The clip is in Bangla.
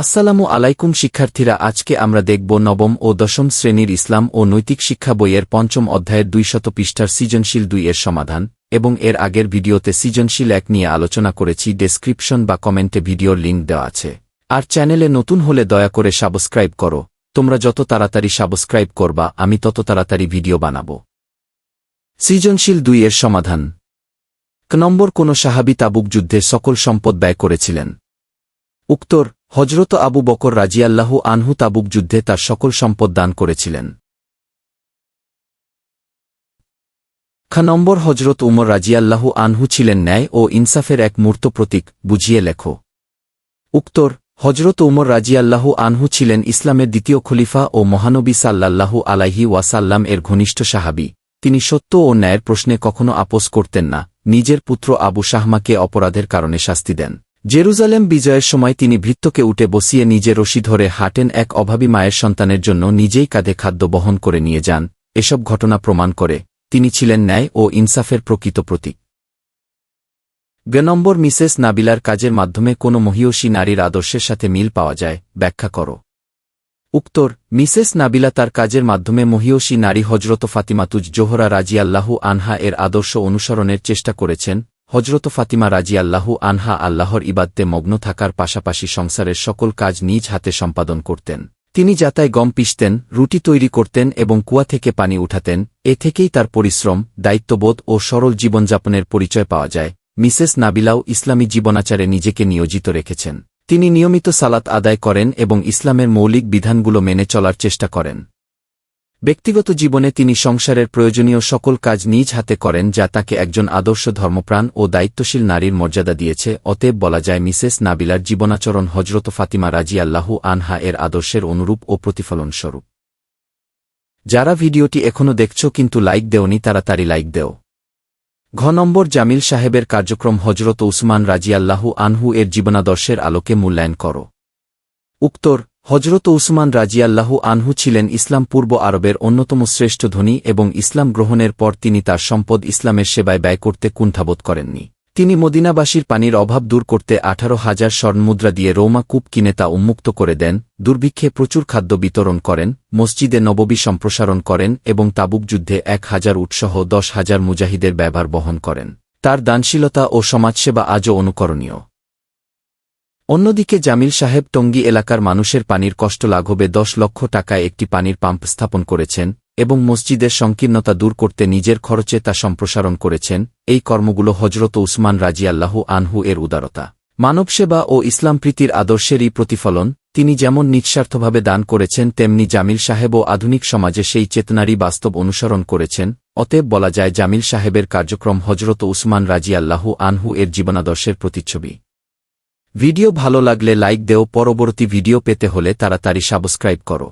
আসসালামু আলাইকুম শিক্ষার্থীরা, আজকে আমরা দেখব নবম ও দশম শ্রেণির ইসলাম ও নৈতিক শিক্ষা বইয়ের পঞ্চম অধ্যায়ের দুইশত পৃষ্ঠার সৃজনশীল দুই এর সমাধান এবং এর আগের ভিডিওতে সৃজনশীল এক নিয়ে আলোচনা করেছি, ডেসক্রিপশন বা কমেন্টে ভিডিওর লিঙ্ক দেওয়া আছে। আর চ্যানেলে নতুন হলে দয়া করে সাবস্ক্রাইব করো। তোমরা যত তাড়াতাড়ি সাবস্ক্রাইব করবা, আমি তত তাড়াতাড়ি ভিডিও বানাব। সৃজনশীল দুই এর সমাধান নম্বর, কোন সাহাবি তাবুক যুদ্ধে সকল সম্পদ ব্যয় করেছিলেন। উত্তর হজরত আবু বকর রাজিয়াল্লাহু আনহু তাবুক যুদ্ধে তার সকল সম্পদ দান করেছিলেন। খা নম্বর হজরত উমর রাজিয়াল্লাহু আনহু ছিলেন ন্যায় ও ইনসাফের এক মূর্ত প্রতীক, বুঝিয়ে লেখো। উত্তর হজরত উমর রাজিয়াল্লাহু আনহু ছিলেন ইসলামের দ্বিতীয় খলিফা ও মহানবী সাল্লাল্লাহু আলাইহি ওয়াসাল্লাম এর ঘনিষ্ঠ সাহাবি। তিনি সত্য ও ন্যায়ের প্রশ্নে কখনো আপোষ করতেন না, নিজের পুত্র আবু শাহমাকে অপরাধের কারণে শাস্তি দেন। জেরুজালেম বিজয়ের সময় তিনি ভৃত্যকে উঠে বসিয়ে নিজে রশি ধরে হাঁটেন এক অভাবী মায়ের সন্তানের জন্য নিজেই কাঁধে খাদ্য বহন করে নিয়ে যান, এসব ঘটনা প্রমাণ করে, তিনি ছিলেন ন্যায় ও ইনসাফের প্রকৃত প্রতীক। গ নম্বর মিসেস নাবিলার কাজের মাধ্যমে কোনো মহিয়সী নারীর আদর্শের সাথে মিল পাওয়া যায়, ব্যাখ্যা করো। উত্তর, মিসেস নাবিলা তার কাজের মাধ্যমে মহিয়সী নারী হজরত ফাতিমাতুজ জোহরা রাজিয়াল্লাহু আনহা এর আদর্শ অনুসরণের চেষ্টা করেছেন হজরত ফাতিমা রাজিয়াল্লাহু আনহা আল্লাহর ইবাদ্দে মগ্ন থাকার পাশাপাশি সংসারের সকল কাজ নিজ হাতে সম্পাদন করতেন। তিনি যাতায় গম পিষতেন, রুটি তৈরি করতেন এবং কুয়া থেকে পানি উঠাতেন। এ থেকেই তার পরিশ্রম, দায়িত্ববোধ ও সরল জীবনযাপনের পরিচয় পাওয়া যায়। মিসেস নাবিলাও ইসলামী জীবনাচারে নিজেকে নিয়োজিত রেখেছেন। তিনি নিয়মিত সালাত আদায় করেন এবং ইসলামের মৌলিক বিধানগুলো মেনে চলার চেষ্টা করেন। ব্যক্তিগত জীবনে তিনি সংসারের প্রয়োজনীয় সকল কাজ নিজ হাতে করেন যা তাকে একজন আদর্শ ধর্মপ্রাণ ও দায়িত্বশীল নারীর মর্যাদা দিয়েছে। অতএব বলা যায়, মিসেস নাবিলার জীবনাচরণ হজরত ফাতিমা রাজি আল্লাহু আনহা এর আদর্শের অনুরূপ ও প্রতিফলনস্বরূপ। যারা ভিডিওটি এখনও দেখছ কিন্তু লাইক দেওনি তাড়াতাড়ি লাইক দেও। ঘ নম্বর, জামিল সাহেবের কার্যক্রম হজরত উসমান রাজিয়াল্লাহু আনহু এর জীবনাদর্শের আলোকে মূল্যায়ন কর। উত্তর হজরত উসমান রাজিয়াল্লাহু আনহু ছিলেন ইসলাম পূর্ব আরবের অন্যতম শ্রেষ্ঠ ধনী এবং ইসলাম গ্রহণের পর তিনি তার সম্পদ ইসলামের সেবায় ব্যয় করতে কুণ্ঠাবোধ করেননি। তিনি মদিনাবাসীর পানির অভাব দূর করতে আঠারো হাজার স্বর্ণমুদ্রা দিয়ে রৌমা কূপ কিনে তা উন্মুক্ত করে দেন, দুর্ভিক্ষে প্রচুর খাদ্য বিতরণ করেন, মসজিদে নববী সম্প্রসারণ করেন এবং তাবুক যুদ্ধে এক হাজার উৎসহ দশ হাজার মুজাহিদের ব্যবহার বহন করেন। তার দানশীলতা ও সমাজসেবা আজও অনুকরণীয়। অন্যদিকে জামিল সাহেব টঙ্গী এলাকার মানুষের পানির কষ্ট লাঘবে দশ লক্ষ টাকায় একটি পানির পাম্প স্থাপন করেছেন এবং মসজিদের সংকীর্ণতা দূর করতে নিজের খরচে তা সম্প্রসারণ করেছেন, এই কর্মগুলো হজরত উসমান রাজিয়াল্লাহু আনহু এর উদারতা। মানবসেবা ও ইসলাম প্রীতির আদর্শেরই প্রতিফলন, তিনি যেমন নিঃস্বার্থভাবে দান করেছেন, তেমনি জামিল সাহেবও আধুনিক সমাজে সেই চেতনারই বাস্তব অনুসরণ করেছেন, অতএব বলা যায় জামিল সাহেবের কার্যক্রম হজরত উসমান রাজিয়াল্লাহু আনহু এর জীবনাদর্শের প্রতিচ্ছবি। ভিডিও ভালো লাগলে লাইক দেও পরবর্তী ভিডিও পেতে হলে তাড়াতাড়ি সাবস্ক্রাইব করো।